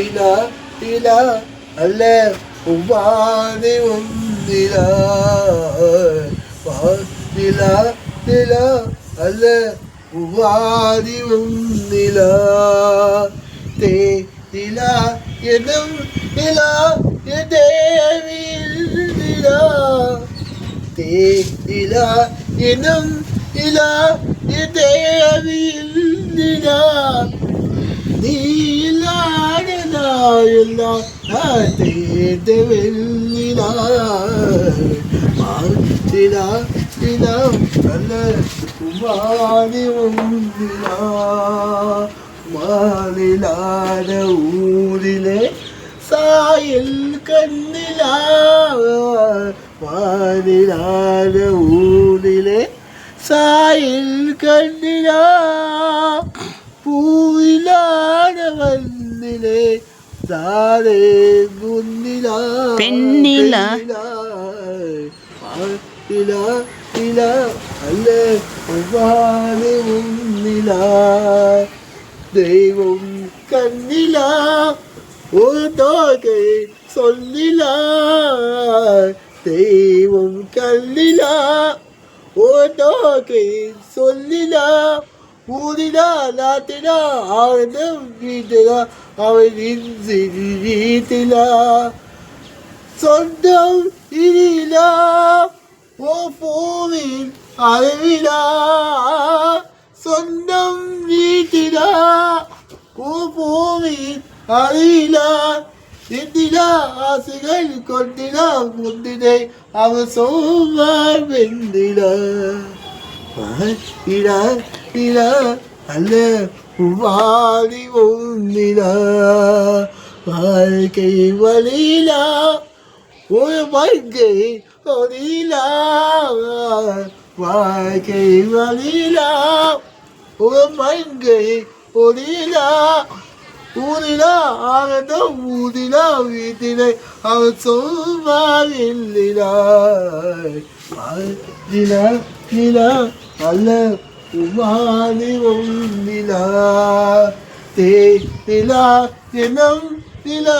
ഇല ഇല അല്ല ഉപാധി നില നില നില അല്ല? ഉവാരിവും നില തേ നില എന്നും നില ദേവിയിൽ നില തേ നില എന്നും നില ദേവിയിൽ നില തേ വെല്ലിനാ മാർച്ചിടാ കുമാരി മാറിലാട ഊരിലെ സായൽ കണ്ണില മാറിലാട ഊരിലെ സായിൽ കണ്ണിലാ പൂവിലാട വന്നിലെ താഴെ മുന്നിലാ പെണ്ണിലാ. நிலா நிலா அல்ல ஒவ்வாறு உன்னிலா தெய்வம் கண்ணிலா ஒரு தோகை சொல்லிலா. தெய்வம் கண்ணிலா ஒரு தோகை சொல்லிலா. ஊதிலா நாட்டிலா ஆனந்தம் வீட்டிலா அவன் இன்றி வீட்டிலா. சொந்தம் இனிலா ஓ பூவின் அறிவிலா சொந்தம் வீட்டிலா ஓ பூவின் அறிவிலா எந்திலா ஆசைகள் கொண்டிலா முந்தினை அவர் சோமார் வெந்திலா. இலா இலா அல்ல வாடி ஒன்றிலா வாழ்க்கை வழியிலா ஒரு வாழ்க்கை ஒளிலா வாழ்க்கை வழிலா ஒரு வாழ்க்கை ஒளிலா ஊரிலா ஆனந்தம் ஊரிலா வீட்டிலே அவர் சொல்வார் இல்லா அல்ல உமானி ஒன்றிலா தே நிலா எனம் நிலா